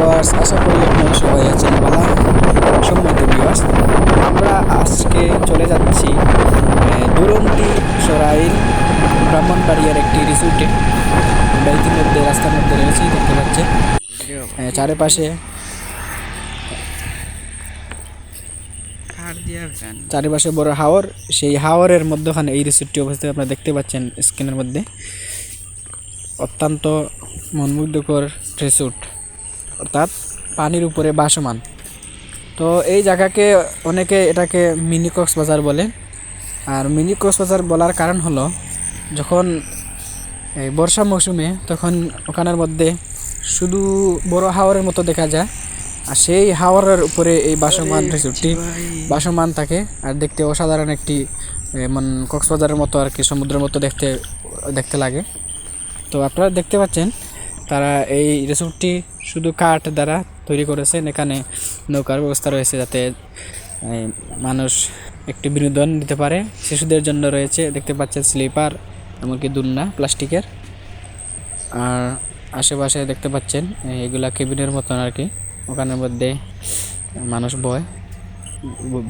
Viewers আশা করি আপনারা সবাই আছেন ভালো। সম্মানিত ভিউয়ার্স আমরা আজকে চলে যাচ্ছি দুরন্তি সরাইল ব্রাহ্মণবাড়িয়ার একটি রিসোর্টে আমরা ইতিমধ্যে রাস্তার মধ্যে রয়েছি দেখতে পাচ্ছেন। আহ, চারিপাশে চারিপাশে বড় হাওর সেই হাওরের মধ্যখানে এই রিসোর্টটি অবস্থিত আপনারা দেখতে পাচ্ছেন স্ক্রিনের মধ্যে। অত্যন্ত মনমুগ্ধকর রিসোর্ট অর্থাৎ পানির উপরে বাসমান। তো এই জায়গাকে অনেকে এটাকে মিনি কক্সবাজার বলে। আর মিনি কক্সবাজার বলার কারণ হলো যখন এই বর্ষা মৌসুমে তখন ওখানের মধ্যে শুধু বড় হাওরের মতো দেখা যায় আর সেই হাওরের উপরে এই বাসমান রিসোর্টটি বাসমান থাকে। আর দেখতে অসাধারণ একটি এমন কক্সবাজারের মতো আর কি সমুদ্রের মতো দেখতে দেখতে লাগে। তো আপনারা দেখতে পাচ্ছেন তারা এই রিসোর্টটি শুধু কাঠ দ্বারা তৈরি করেছেন, এখানে নৌকার ব্যবস্থা রয়েছে যাতে মানুষ একটি বিনোদন দিতে পারে। শিশুদের জন্য রয়েছে, দেখতে পাচ্ছেন স্লিপার, এমনকি দুলনা প্লাস্টিকের। আর আশেপাশে দেখতে পাচ্ছেন এগুলা কেবিনের মতন আর কি। ওখানের মধ্যে মানুষ বয়,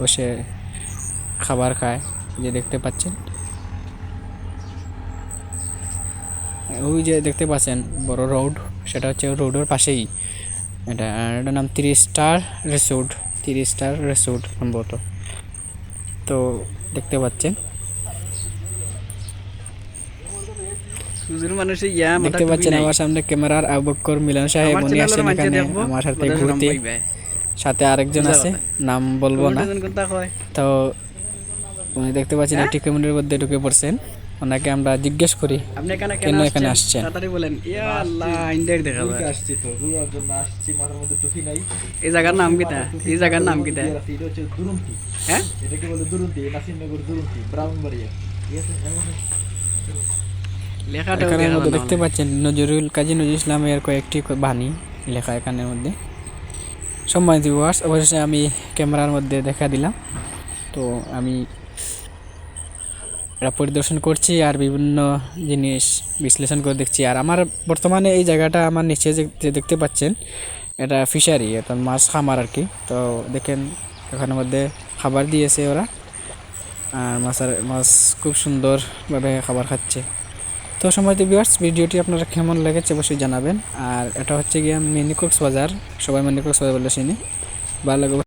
বসে খাবার খায় যে দেখতে পাচ্ছেন। ওই যে দেখতে পাচ্ছেন বড় রোড সেটা হচ্ছে রোডের পাশেই। এটা এটার নাম three star resort three star resort সম্ভবত। তো দেখতে পাচ্ছেন। দেখতে পাচ্ছেন আমার সামনে ক্যামেরার আবক্কর মিলন সাহেব উনি আসছেন এখানে। আমার সাথে ঘুরতে। সাথে আরেকজন আছে নাম বলব না। তো উনি দেখতে পাচ্ছেন একটি কমিউনিটির মধ্যে ঢুকে পড়ছেন। ওনাকে আমরা জিজ্ঞেস করি আপনি এখানে কেন এখানে আসছেন? তাড়াতাড়ি বলেন। ইয়া আল্লাহ ইন্ডিয়ার দেখা যায়। আসছি তো ঘুরার জন্য আসছি মাথার মধ্যে টুপি নাই। এই জায়গার নাম কিটা এই জায়গার নাম কিটা এটা হচ্ছে দুরন্তি হ্যাঁ? এটাকে বলে দুরন্তি নাসিমনগর দুরন্তি ব্রাহ্মণবাড়িয়া। ঠিক আছে লেখাটা দেখতে পাচ্ছেন নজরুল কাজী নজরুল ইসলামের কয়েকটি বাণী লেখা এখানের মধ্যে। সম্মানিত ভিউয়ার্স অবশ্যই আমি ক্যামেরার মধ্যে দেখা দিলাম। তো আমি এটা পরিদর্শন করছি আর বিভিন্ন জিনিস বিশ্লেষণ করে দেখছি। আর আমার বর্তমানে এই জায়গাটা আমার নিচে যে দেখতে পাচ্ছেন, এটা ফিশারি অর্থাৎ মাছ খামার আর কি। তো দেখেন, এখানের মধ্যে খাবার দিয়েছে ওরা। আর মাছের মাছ খুব সুন্দরভাবে খাবার খাচ্ছে। তো সময় ভিউয়ার্স ভিডিওটি আপনারা কেমন লেগেছে অবশ্যই জানাবেন। আর এটা হচ্ছে গিয়ে মিনি কক্সবাজার সবাই মিনি কক্সবাজার বলে চিনি। ভালো লাগবে।